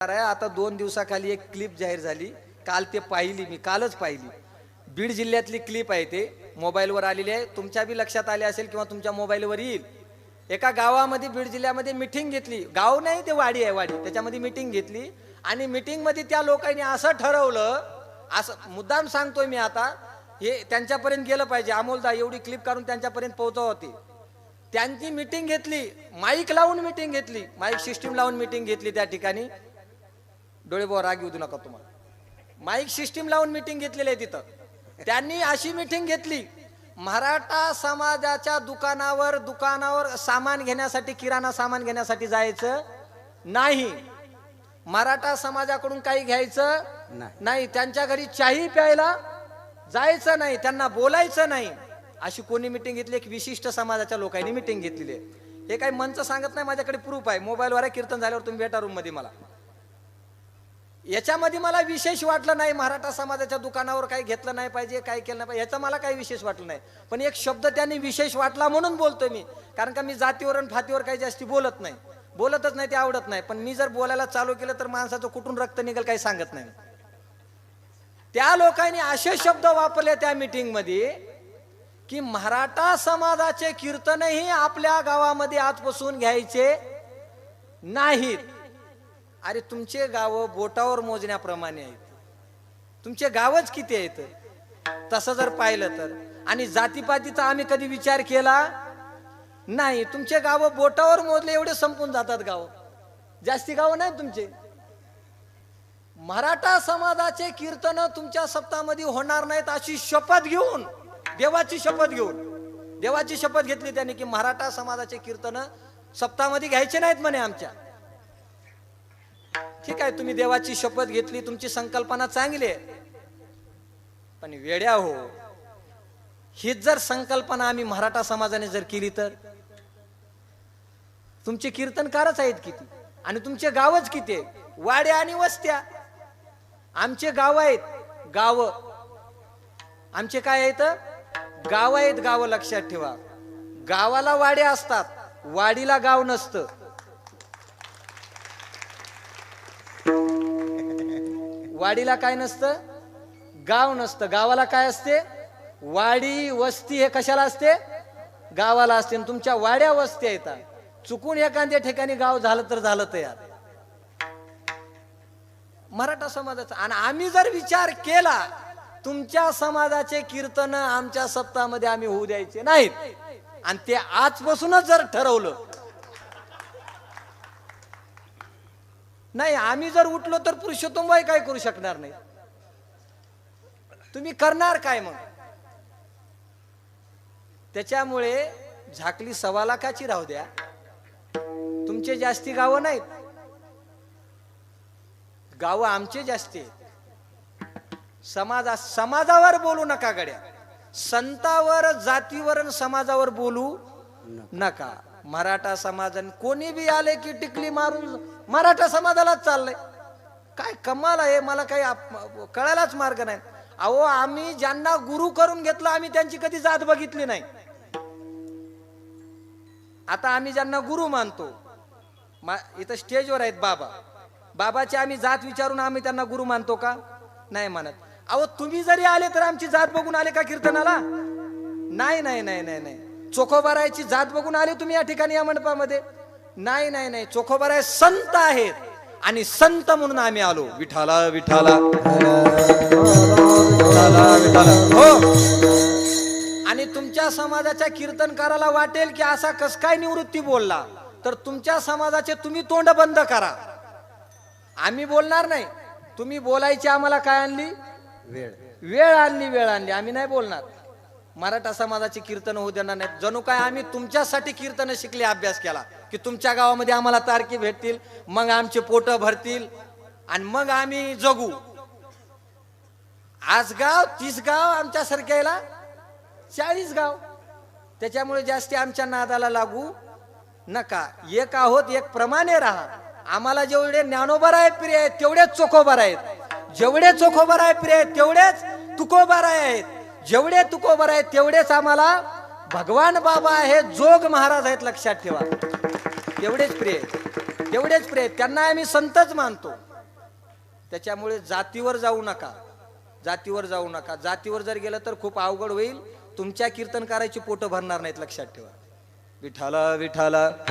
आहे. आता दोन दिवसाखाली एक क्लिप जाहीर झाली. काल ते पाहिली मी कालच पाहिली. बीड जिल्ह्यातली क्लिप आहे ते. मोबाईलवर आलेली आहे. तुमच्या बी लक्षात आले असेल किंवा तुमच्या मोबाईलवर येईल. एका गावामध्ये बीड जिल्ह्यामध्ये मिटिंग घेतली. गाव नाही ते वाडी आहे वाडी. त्याच्यामध्ये मिटिंग घेतली. आणि मिटिंगमध्ये त्या लोकांनी असं ठरवलं असं मुद्दाम सांगतोय मी आता हे त्यांच्यापर्यंत गेलं पाहिजे. अमोलदा एवढी क्लिप काढून त्यांच्यापर्यंत पोहोचव होती त्यांची मिटिंग घेतली. माईक लावून मिटिंग घेतली. माईक सिस्टीम लावून मिटिंग घेतली त्या ठिकाणी. डोळे बोर राग येऊ देऊ नका तुम्हाला. माईक सिस्टीम लावून मिटिंग घेतलेली आहे तिथं. त्यांनी अशी मिटिंग घेतली मराठा समाजाच्या दुकानावर दुकानावर सामान घेण्यासाठी किराणा सामान घेण्यासाठी जायचं नाही. मराठा समाजाकडून काही घ्यायचं नाही. नाही. त्यांच्या घरी चाही प्यायला जायचं नाही. त्यांना बोलायचं नाही. अशी कोणी मिटिंग घेतली? एक विशिष्ट समाजाच्या लोकांनी मिटिंग घेतलेली आहे. हे काही मंच सांगत नाही? माझ्याकडे प्रूफ आहे. मोबाईलवर आहे कीर्तन झाल्यावर तुम्ही भेटा रूममध्ये मला. याच्यामध्ये मला विशेष वाटलं नाही मराठा समाजाच्या दुकानावर काही घेतलं नाही पाहिजे काही केलं नाही पाहिजे याचं मला काही विशेष वाटलं नाही. पण एक शब्द त्यांनी विशेष वाटला म्हणून बोलतो मी. कारण का मी जातीवर आणि फातीवर काही जास्ती बोलत नाही. बोलतच नाही ते आवडत नाही. पण मी जर बोलायला चालू केलं तर माणसाचं कुठून रक्त निघेल काही सांगत नाही त्या लोकांनी असे शब्द वापरले त्या मिटिंगमध्ये की मराठा समाजाचे कीर्तनही आपल्या गावामध्ये आजपासून घ्यायचे नाहीत. अरे तुमचे गाव बोटावर मोजण्याप्रमाणे आहेत. तुमचे गावच किती आहेत? तसं जर पाहिलं तर. आणि जातीपातीचा आम्ही कधी विचार केला? नाही. तुमचे गाव बोटावर मोजले एवढे संपून जातात गाव. जास्ती गाव नाही तुमचे. मराठा समाजाचे कीर्तन तुमच्या सप्तामध्ये होणार नाहीत अशी शपथ घेऊन देवाची शपथ घेऊन देवाची शपथ घेतली त्यांनी की मराठा समाजाचे कीर्तन सप्तामध्ये घ्यायचे नाहीत म्हणे आमच्या. ठीक आहे तुम्ही देवाची शपथ घेतली तुमची संकल्पना चांगली आहे. पण वेड्या हो हीच जर संकल्पना आम्ही मराठा समाजाने जर केली तर? तुमचे कीर्तनकारच आहेत किती आणि तुमचे गावच किती वाड्या आणि वस्त्या. आमचे गाव आहेत गाव. आमचे काय आहेत? गाव आहेत गाव लक्षात ठेवा. गावाला वाड्या असतात वाडीला गाव नसतं. वाडीला काय नसतं? गाव नसतं. गावाला काय असते? वाडी वस्ती हे कशाला असते? गावाला असते. आणि तुमच्या वाड्या वस्त्या येतात. चुकून एखाद्या ठिकाणी गाव झालं तर झालं तयार मराठा समाजाचा. आणि आम्ही जर विचार केला तुमच्या समाजाचे कीर्तन आमच्या सप्ताहामध्ये आम्ही होऊ द्यायचे नाहीत. आणि ते आजपासूनच जर ठरवलं नाही आम्ही जर उठलो तर पुरुषोत्तम बाई काय करू शकणार नाही. तुम्ही करणार काय मग? त्याच्यामुळे झाकली सव्वा लाखाची राहू द्या. तुमचे जास्ती गावं नाहीत. गावं आमचे जास्ती आहेत. समाजा समाजावर बोलू नका गड्या. संतावर जातीवर समाजावर बोलू नका. मराठा समाजाने कोणी बी आले की टिकली मारून मराठा समाजालाच चाललंय. काय कमाल आहे मला काही कळायलाच मार्ग नाही. अहो आम्ही ज्यांना गुरु करून घेतलं आम्ही त्यांची कधी जात बघितली नाही. आता आम्ही ज्यांना गुरु मानतो मा- इथं स्टेजवर आहेत बाबा. बाबाची आम्ही जात विचारून आम्ही त्यांना गुरु मानतो का? नाही मानत. अहो तुम्ही जरी आले तर आमची जात बघून आले का कीर्तनाला? नाही नाही नाही नाही नाही. चोखोबारायची जात बघून आले तुम्ही या ठिकाणी या मंडपामध्ये? नाही नाही नाही. चोखोबाराय संत आहेत आणि संत म्हणून आम्ही आलो. विठाला विठाला. विठाला विठाला. हो. आणि तुमच्या समाजाच्या कीर्तनकाराला वाटेल की असा कस काय निवृत्ती बोलला? तर तुमच्या समाजाचे तुम्ही तोंड बंद करा. आम्ही बोलणार नाही. तुम्ही बोलायची आम्हाला काय आणली? वेळ. वेळ आणली वेळ आणली. आम्ही नाही बोलणार. मराठा समाजाची कीर्तन होऊ देणार नाहीत. जणू काय आम्ही तुमच्यासाठी कीर्तन शिकले अभ्यास केला की तुमच्या गावामध्ये आम्हाला तारकी भेटतील मग आमचे पोट भरतील आणि मग आम्ही जगू. आज गाव तीस गाव आमच्यासारख्याला चाळीस गाव. त्याच्यामुळे जास्ती आमच्या नादाला लागू नका. एक आहोत एक प्रमाणे राहा. आम्हाला जेवढे ज्ञानोबर आहे प्रिय आहेत तेवढेच चोखोबर आहेत. जेवढे चोखोबर आहे प्रिय आहेत तेवढेच तुकोबर आहेत. जेवढे तुकोबर आहेत तेवढेच आम्हाला भगवान बाबा आहे जोग महाराज आहेत लक्षात ठेवा. तेवढेच प्रिय एवढेच तेवढेच प्रिय त्यांना आम्ही संतच मानतो. त्याच्यामुळे जातीवर जाऊ नका. जातीवर जाऊ नका. जातीवर जर गेलं तर खूप अवघड होईल. तुमच्या कीर्तनकाराची पोटं भरणार नाहीत लक्षात ठेवा. विठाला विठाला